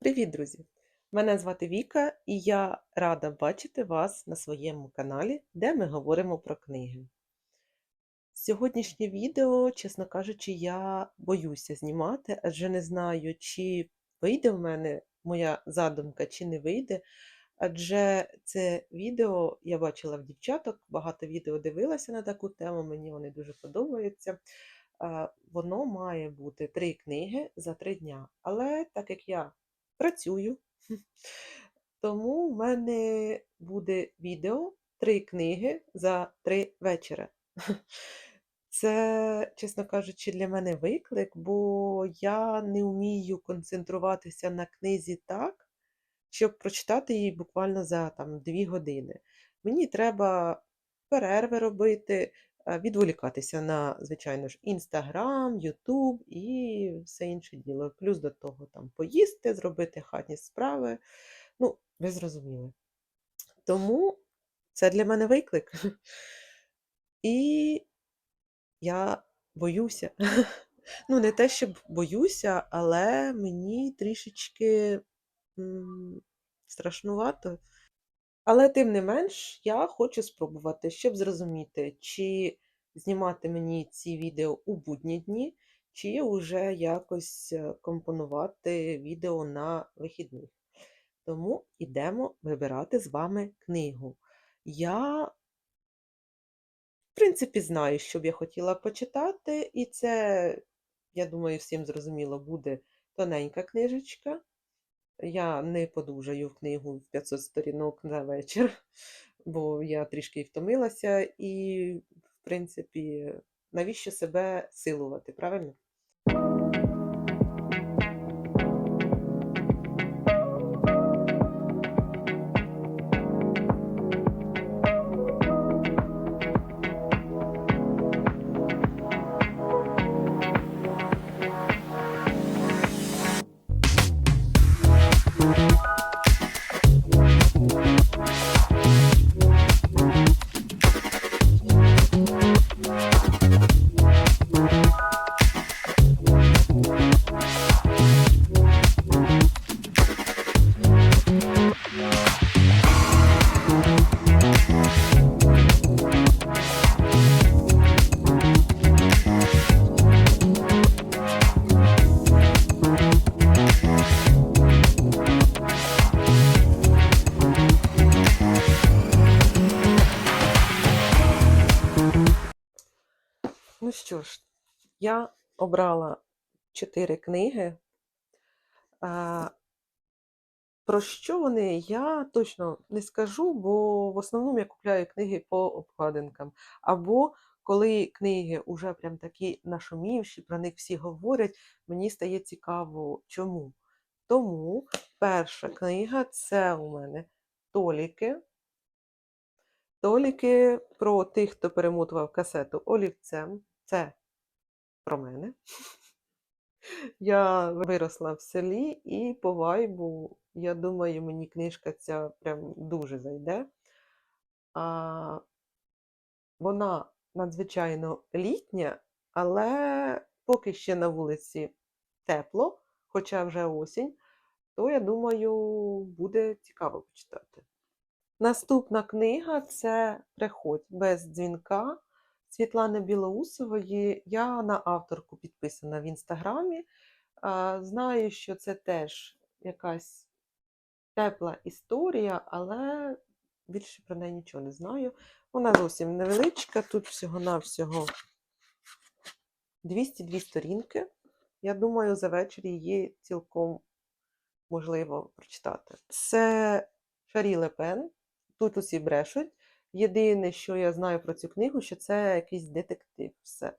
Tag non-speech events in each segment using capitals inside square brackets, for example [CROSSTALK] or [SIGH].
Привіт, друзі! Мене звати Віка, і я рада бачити вас на своєму каналі, де ми говоримо про книги. Сьогоднішнє відео, чесно кажучи, я боюся знімати, адже не знаю, чи вийде в мене моя задумка, чи не вийде. Адже це відео я бачила в дівчаток, багато відео дивилася на таку тему, мені вони дуже подобаються. Воно має бути три книги за три дня. Але так як я працюю, [LAUGHS] тому в мене буде відео три книги за три вечора. [LAUGHS] Це, чесно кажучи, для мене виклик, бо я не вмію концентруватися на книзі так, щоб прочитати її буквально за там 2 години. Мені треба перерви робити, відволікатися на, звичайно ж, Інстаграм, Ютуб і все інше діло. Плюс до того там поїсти, зробити хатні справи. Ну, ви зрозуміли. Тому це для мене виклик. [LAUGHS] І я боюся. [LAUGHS] Ну, не те, щоб боюся, але мені трішечки страшнувато. Але тим не менш, я хочу спробувати, щоб зрозуміти, чи знімати мені ці відео у будні дні, чи вже якось е, компонувати відео на вихідних. Тому йдемо вибирати з вами книгу. Я, в принципі, знаю, що б я хотіла почитати, і це, я думаю, всім зрозуміло, буде тоненька книжечка. Я не подужаю книгу в 500 сторінок на вечір, [LAUGHS] бо я трішки втомилася, і, в принципі, навіщо себе силувати, правильно? Я обрала чотири книги. Про що вони, я точно не скажу, бо в основному я купляю книги по обкладинкам. Або коли книги вже прям такі нашумівші, про них всі говорять, мені стає цікаво, чому. Тому перша книга це у мене Толіки. Толіки про тих, хто перемотував касету олівцем. Це про мене. Я виросла в селі і по вайбу, я думаю, мені книжка ця прям дуже зайде. А, Вона надзвичайно літня, але поки ще на вулиці тепло, хоча вже осінь, то я думаю, буде цікаво почитати. Наступна книга це Приходь без дзвінка Світлани Білоусової. Я на авторку підписана в інстаграмі. Знаю, що це теж якась тепла історія, але більше про неї нічого не знаю. Вона зовсім невеличка, тут всього-навсього 202 сторінки. Я думаю, за вечір її цілком можливо прочитати. Це Шарі Лепен. Тут усі брешуть. Єдине, що я знаю про цю книгу, що це якийсь детектив. Все.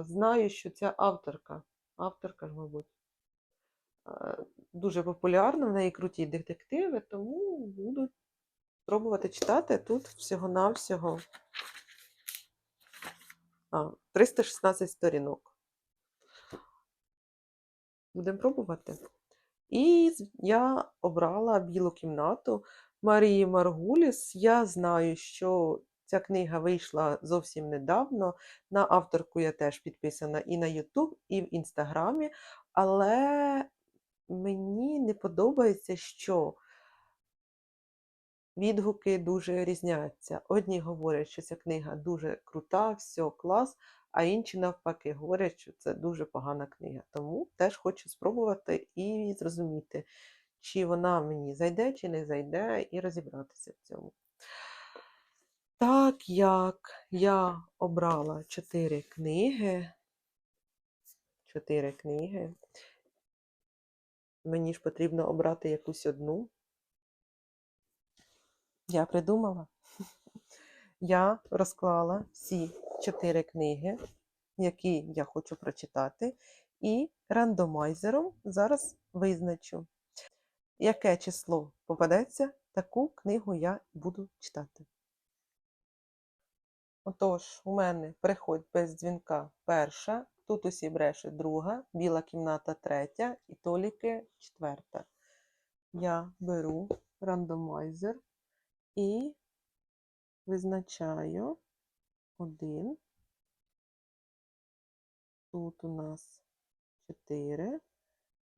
Знаю, що ця авторка, авторка мабуть, дуже популярна, в неї круті детективи, тому буду спробувати читати. Тут всього-навсього а, 316 сторінок. Будемо пробувати. І я обрала білу кімнату Марії Маргуліс. Я знаю, що ця книга вийшла зовсім недавно. На авторку я теж підписана і на YouTube, і в Інстаграмі, але мені не подобається, що відгуки дуже різняться. Одні говорять, що ця книга дуже крута, все, клас, а інші навпаки говорять, що це дуже погана книга. Тому теж хочу спробувати і зрозуміти, чи вона мені зайде, чи не зайде, і розібратися в цьому. Так як я обрала чотири книги, чотири книги, мені ж потрібно обрати якусь одну. Я придумала. [LAUGHS] Я розклала всі чотири книги, які я хочу прочитати, і рандомайзером зараз визначу, яке число попадеться, таку книгу я буду читати. Отож, у мене приходь без дзвінка перша, тут усі брешуть друга, біла кімната третя і толіки четверта. Я беру рандомайзер і визначаю один. Тут у нас 4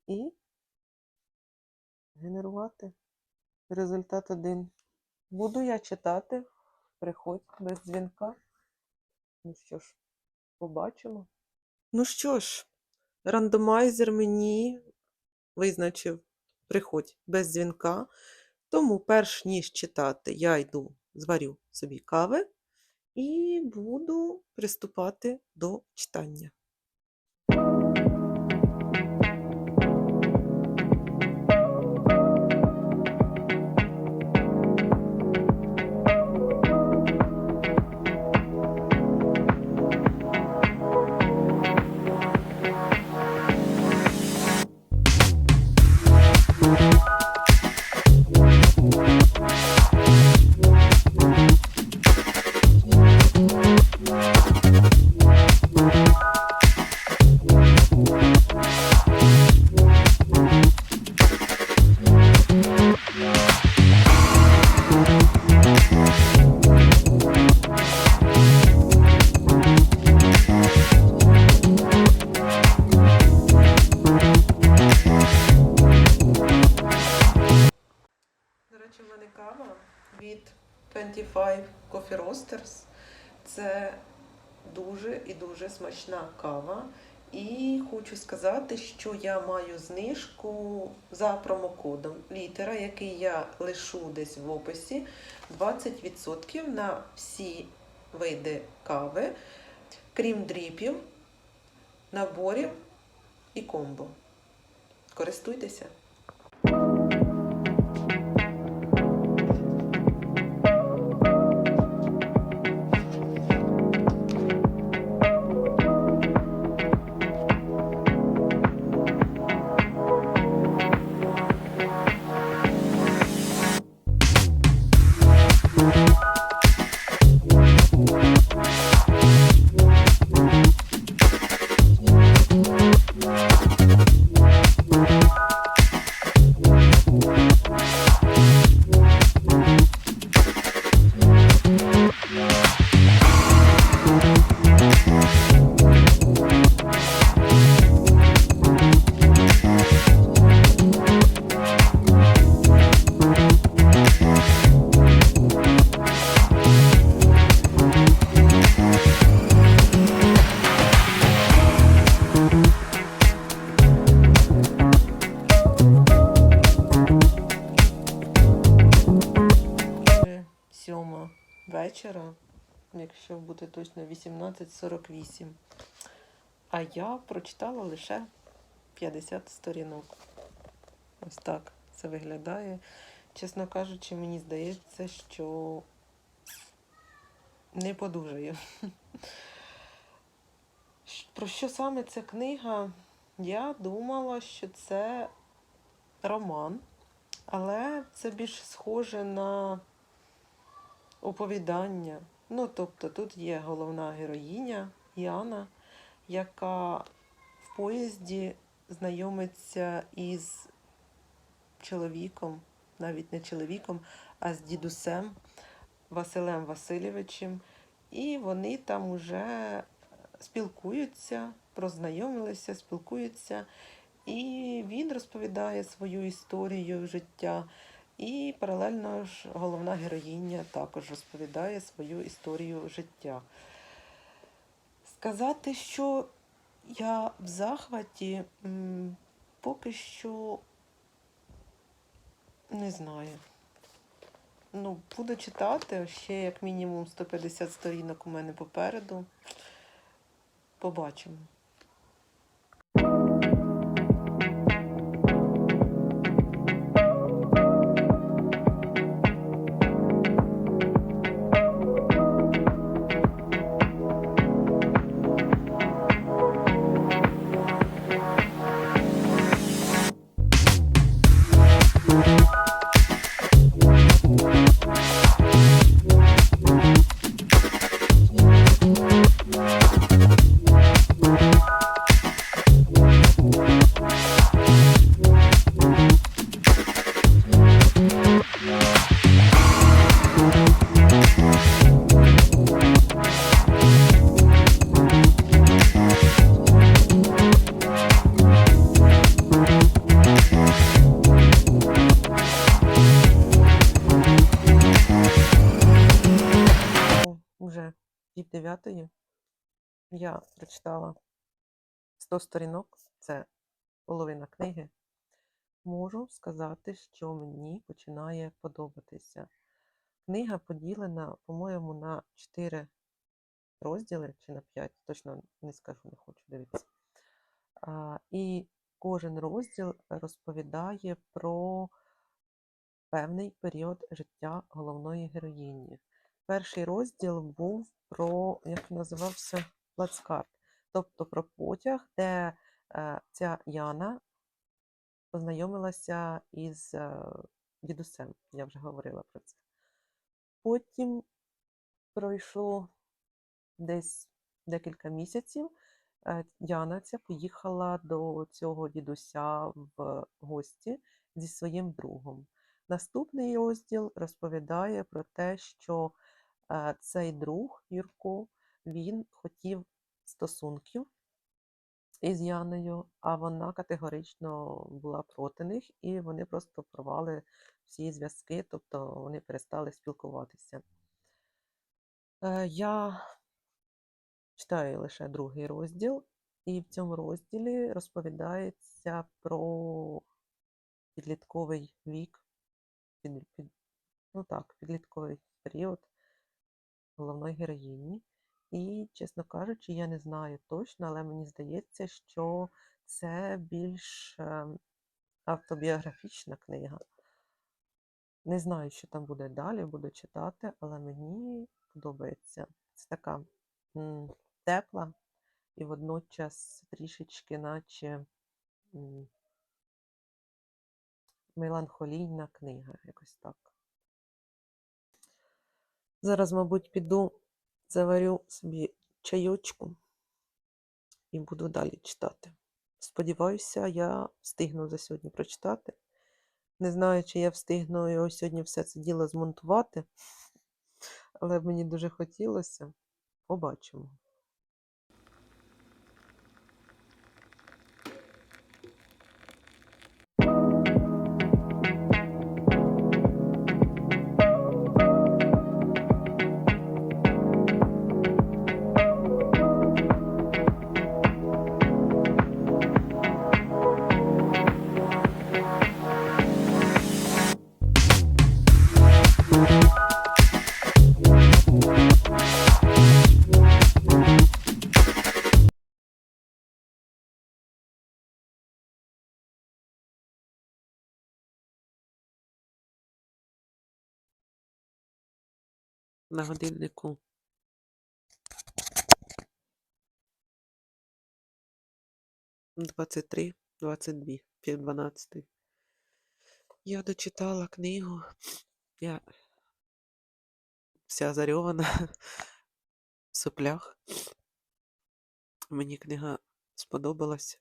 і генерувати результат 1. Буду я читати. Приходь без дзвінка. Ну що ж, побачимо. Ну що ж, рандомайзер мені визначив приходь без дзвінка. Тому, перш ніж читати, я йду, зварю собі кави і буду приступати до читання. Дуже смачна кава. І хочу сказати, що я маю знижку за промокодом літера, який я лишу десь в описі. 20% на всі види кави, крім дріпів, наборів і комбо. Користуйтеся! Якщо бути точно 18.48. А я прочитала лише 50 сторінок. Ось так це виглядає. Чесно кажучи, мені здається, що не подужаю. Про що саме ця книга? Я думала, що це роман, але це більш схоже на оповідання. Ну, тобто тут є головна героїня Яна, яка в поїзді знайомиться із чоловіком, навіть не чоловіком, а з дідусем Василем Васильовичем. І вони там уже спілкуються, прознайомилися, спілкуються. І він розповідає свою історію життя. І паралельно ж головна героїня також розповідає свою історію життя. Сказати, що я в захваті, поки що не знаю. Ну, буду читати ще як мінімум 150 сторінок у мене попереду. Побачимо. Уже пів дев'ятої. Я прочитала 100 сторінок, це половина книги. Можу сказати, що мені починає подобатися. Книга поділена, по-моєму, на 4 розділи чи на 5, точно не скажу, не хочу дивитися. А, і кожен розділ розповідає про певний період життя головної героїні. Перший розділ був про, як називався, плацкарт, тобто про потяг, де ця Яна познайомилася із е, дідусем. Я вже говорила про це. Потім пройшло десь декілька місяців. е, Яна ця поїхала до цього дідуся в гості зі своїм другом. Наступний розділ розповідає про те, що е, цей друг Юрко він хотів стосунків із Яною, а вона категорично була проти них, і вони просто порвали всі зв'язки, тобто вони перестали спілкуватися. Е, Я читаю лише другий розділ, і в цьому розділі розповідається про підлітковий вік, під, під, ну так, підлітковий період головної героїні. І, чесно кажучи, я не знаю точно, але мені здається, що це більш ем, автобіографічна книга. Не знаю, що там буде далі, буду читати, але мені подобається. Це така м, тепла і водночас трішечки, наче м, меланхолійна книга, якось так. Зараз, мабуть, піду заварю собі чайочку і буду далі читати. Сподіваюся, я встигну за сьогодні прочитати. Не знаю, чи я встигну його сьогодні все це діло змонтувати, але мені дуже хотілося. Побачимо. На годиннику. Двадцять три, двадцять дві, пів дванадцятий. Я дочитала книгу. Я вся зарьована [LAUGHS] в соплях. Мені книга сподобалась.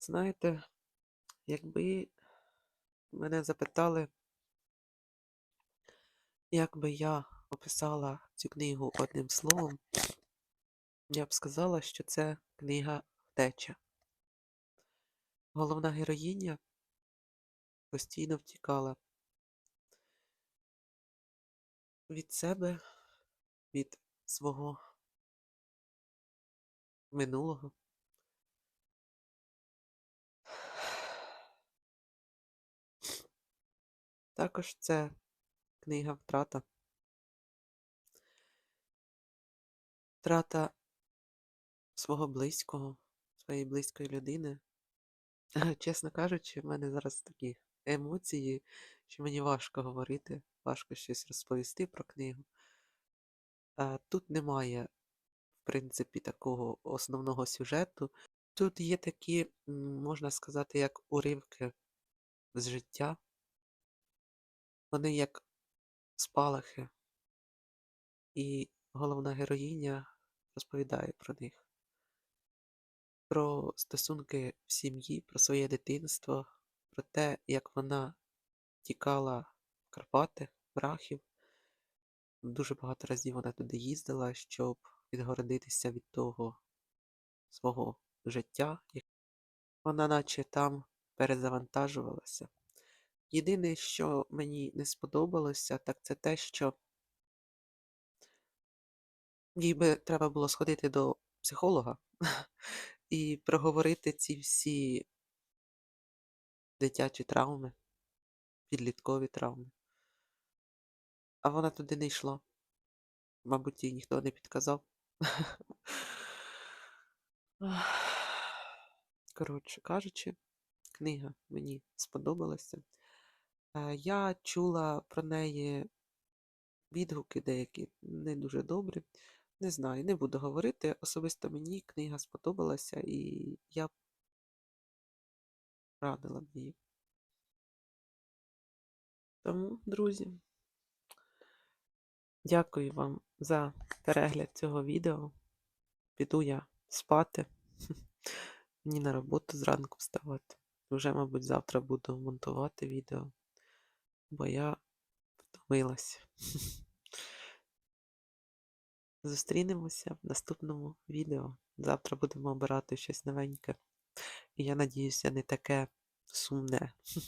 Знаєте, якби мене запитали, як би я описала цю книгу одним словом, я б сказала, що це книга втеча. головна героїня постійно втікала від себе, від свого минулого. Також це книга втрата. Втрата свого близького, своєї близької людини. Чесно кажучи, в мене зараз такі емоції, що мені важко говорити, важко щось розповісти про книгу. Е, Тут немає, в принципі, такого основного сюжету. Тут є такі, можна сказати, як уривки з життя. Вони як спалахи. І головна героїня розповідає про них. Про стосунки в сім'ї, про своє дитинство, про те, як вона тікала в Карпати, в Рахів. Дуже багато разів вона туди їздила, щоб відгородитися від того свого життя. Вона наче там перезавантажувалася. Єдине, що мені не сподобалося, так це те, що їй би треба було сходити до психолога [LAUGHS] і проговорити ці всі дитячі травми, підліткові травми. А вона туди не йшла. Мабуть, їй ніхто не підказав. [LAUGHS] Коротше кажучи, книга мені сподобалася. Е, Я чула про неї відгуки деякі не дуже добрі. Не знаю, не буду говорити. Особисто мені книга сподобалася, і я радила б її. Тому, друзі, дякую вам за перегляд цього відео. Піду я спати. [LAUGHS] Мені на роботу зранку вставати. Вже, мабуть, завтра буду монтувати відео, бо я втомилась. [LAUGHS] Зустрінемося в наступному відео. Завтра будемо обирати щось новеньке. І я надіюся, не таке сумне. [LAUGHS]